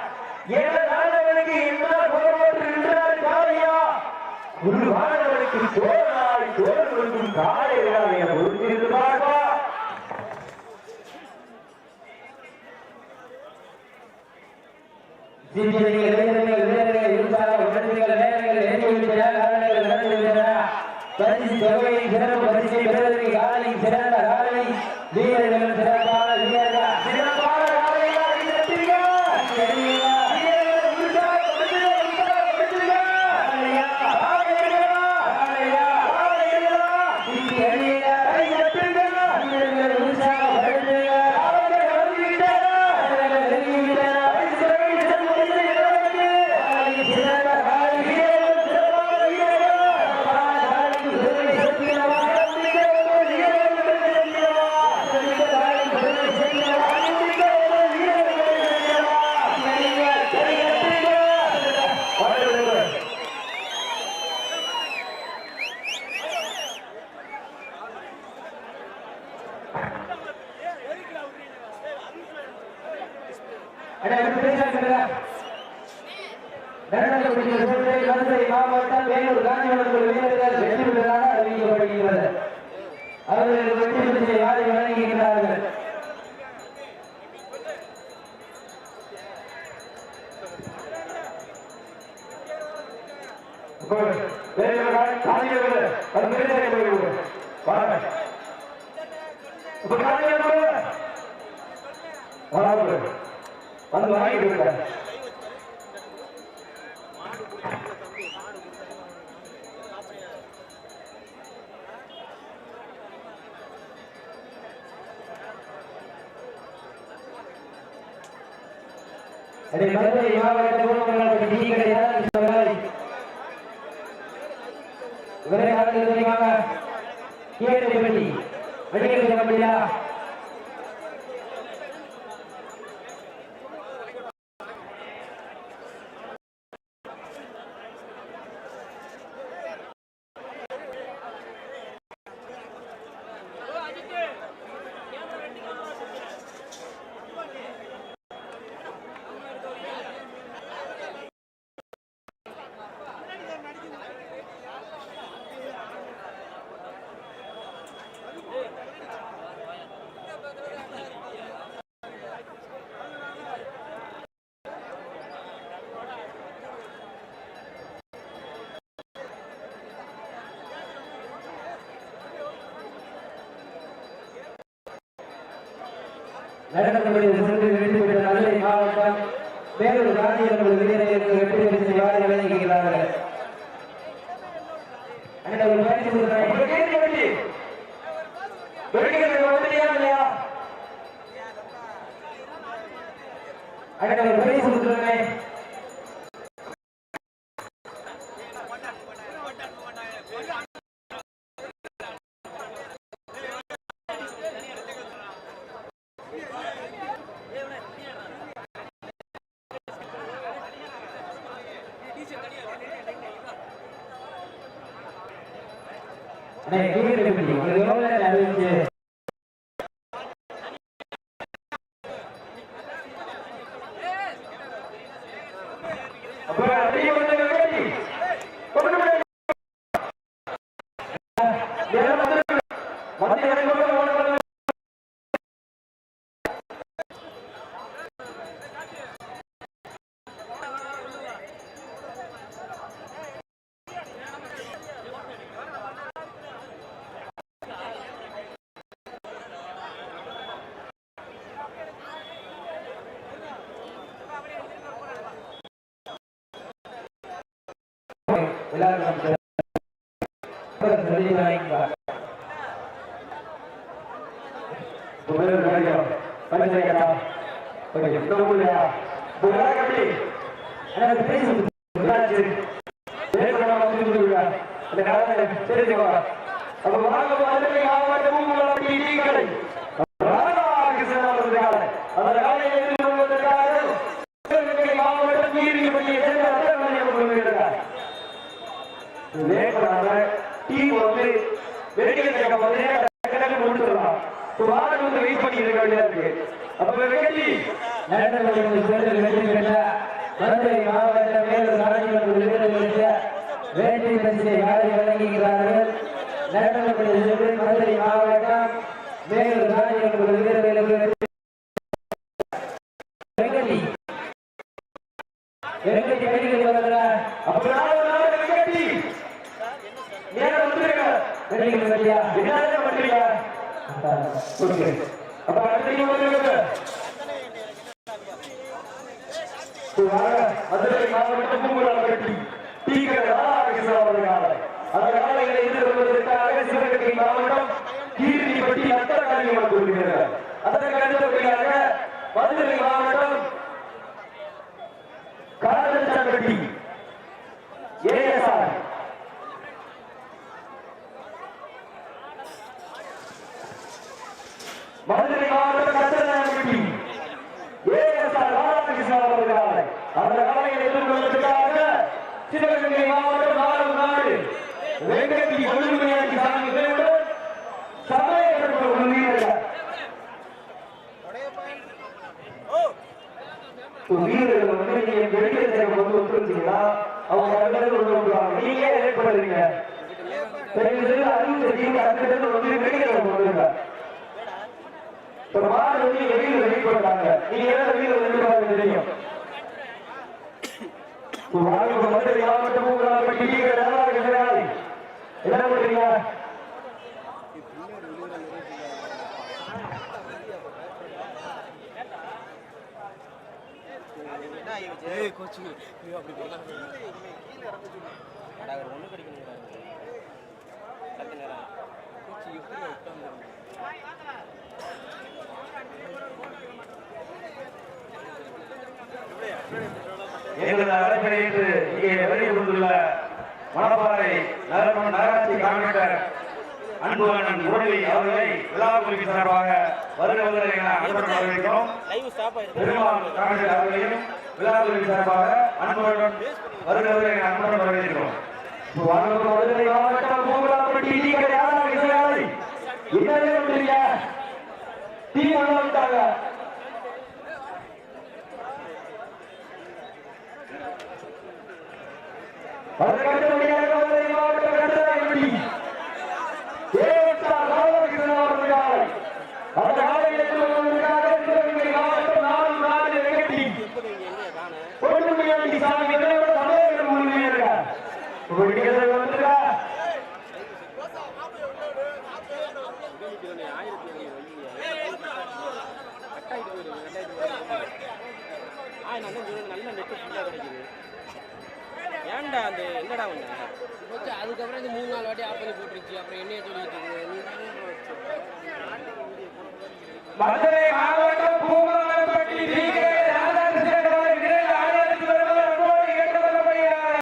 சிறப்புதான் ஏழாதவனுக்கு என்ன புறப்பட்டு நின்றார் காளையா ஒரு மாணவனுக்கு தோழாய் தோல் கொடுக்கும் காளைகளாக என பொறுத்திருந்து பார்ப்பா சிறியர்கள், இளைஞர்கள், வீரர்கள், இருப்பாளர், உடனடிகள், நேரங்கள், எண்ணிவிட்டன, காரணங்கள் நடந்துவிட்டன. பரிசு தொகையை சிறப்பு பரிசை பெறுவதற்கு காலை சிறந்த காலை வீரர்கள் மாவட்டம் வேலூர் காஞ்சிபுரம் வீரர்கள் வெற்றி பெற்றதாக அறிவிக்கப்படுகிறது அவர்கள் வெற்றி பெற்று யாரை வழங்குகிறார்கள் வந்து வாங்கிட்டு இருக்க அதை மதுரை மாவட்ட டீ கிடையாது சொன்னாய் இவரை காலத்தில் தெரியுமாங்க கீழே பெட்டி வெடிகள் சொல்லப்படியா நடனத்தபடி சென்று வெற்றி பெற்ற மதுரை மாவட்டம் வேலூர் காந்தியர்கள் வீரர்களுக்கு வெற்றி பெற்று வாரி வழங்குகிறார்கள் ஒரு பரிசு கொடுக்கிறாய். ஒரு கேள்வி வெட்டி வெடிக்கிறது வந்துட்டியா இல்லையா அந்த ஒரு பரிசு கொடுக்கிறாய். அண்ணே, கீழே பெட்டி. ஒரு எவ்வளவு நேரம் அறிவிச்சு அப்ப அதிக வந்து வெட்டி கொண்டு விடு. ஏன் வந்து வந்து எனக்கு கொண்டு ஓட கொண்டு எல்லாரும் நம்ம சொல்லி வாங்கிக்கலாம் புகழ் காரியம் பரிசைக்கட்டா கொஞ்சம் எந்த ஊர்லையா புகழ் கட்டி அண்ணா, ஒரு பரிசு கொடுக்கிறாய். என்னாச்சு ஏற்கனவே வந்து சொல்லுங்க அந்த காலத்தை தெரிஞ்சுக்கோ அப்ப வாங்க மாதிரி மாவட்டமும் உங்களை டீ கடை ராதாகிருஷ்ணன் அவரது காலை அந்த காலை எதிர்கொள்வதற்காக சிவகங்கை மாவட்டம் நீரிப்பள்ளி சேர்ந்த அட்டமணியம் கொள்கிறார் வேகமாக டீ வந்து வெடிக்க வந்து டக்கு டக்கு முடிச்சிடலாம் ஒரு வாரம் வந்து வெயிட் பண்ணிட்டு இருக்க வேண்டியதா இருக்கு அப்ப வெங்கடி நேரத்தில் தேர்தல் வெற்றி பெற்ற மதுரை மாவட்ட மேலூர் காஞ்சிபுரம் வீரர்களுக்கு வேட்டி பரிசை வாரி வழங்குகிறார்கள்? நேரத்தில் மதுரை மாவட்டம் மேலூர் காஞ்சிபுரம் வீரர்களுக்கு வெங்கடி வெங்கடி வெங்கடி வருகிறார் அப்ப நேரம் வந்துருங்க வெட்டியா என்ன பண்றீங்க அப்ப அடுத்த வந்துருங்க மதுரை மாவட்டம் பூங்குளம் கட்டி டீக்கடை ராதாகிருஷ்ணன் அவர்களுக்காக அந்த காலைகளை எதிர்கொள்வதற்காக சிவகங்கை மாவட்டம் கீர்த்திப்பட்டி அத்தரகாணி கொள்கிறார் அதற்கு அடுத்தபடியாக மதுரை மாவட்டம் காதல்சான்பட்டி ஏஎஸ்ஆர் மதுரை மாவட்டம் கந்தனாம்பட்டி ஏஎஸ்ஆர் ராதாகிருஷ்ணன் அவர்களால் அந்த காலையில் எதிர்கொள்வதற்காக சிவகங்கை மாவட்டம் நாடு நாடு வெங்கட்டி கொள்ளுமையாக்கி சாமி தேவன் சமயத்திற்கு முன்னேற வீரர்கள் வந்து நீங்க வெளியே கொண்டு வந்துருந்தீங்கன்னா அவங்க ரெண்டு கொண்டு வந்துருவாங்க நீங்க ஏன் லேட் பண்ணுறீங்க தெரியும் அந்த வந்து கொண்டு வந்துருங்க மாடு வந்து வெளியே நீங்க தெரியும். இப்ப வாழ்க்கை மதுரை என்ன பண்றீங்க ஏய் கோச்சு ஐயோ அப்படி பண்ணலாம் அவர் ஒன்று கிடைக்கணும் சத்த நேரம் எப்படி எங்களது அழைப்பை இங்கே வெளியே கொண்டுள்ள மணப்பாறை நகர நகராட்சி காவலர் அன்புவனன் முரளி அவர்களை விழா குழுவின் சார்பாக வருகிறவர்கள் என அன்புடன் வரவேற்கிறோம். பெருமாள் காவலர் அவர்களையும் விழா குழுவின் சார்பாக அன்புடன் வருகிறவர்கள் என அன்புடன் வரவேற்கிறோம். மதுரை மாவட்டம் நீங்கள் என்ன தீ கொண்டு வந்துட்டாங்க அதற்கடுத்தபடியாக மதுரை மாவட்டம் கண்டதாயப்படி ஏஎஸ்ஆர் ராதாகிருஷ்ணன் அவர்களுக்காக அந்த காலையில் வருவதற்காக சிவகங்கை மாவட்டம் நாலு நாடு வெங்கட்டி பொன்னுமையாண்டி சாமி இதோட தமிழர்கள் முழுமையாக ஏன்டா அந்த என்னடா ஒன்று போச்சு அதுக்கப்புறம் இந்த மூணு நாள் வாட்டி ஆஃப் பண்ணி போட்டுருச்சு. அப்புறம் என்னைய சொல்லிட்டு. மதுரை மாவட்டம்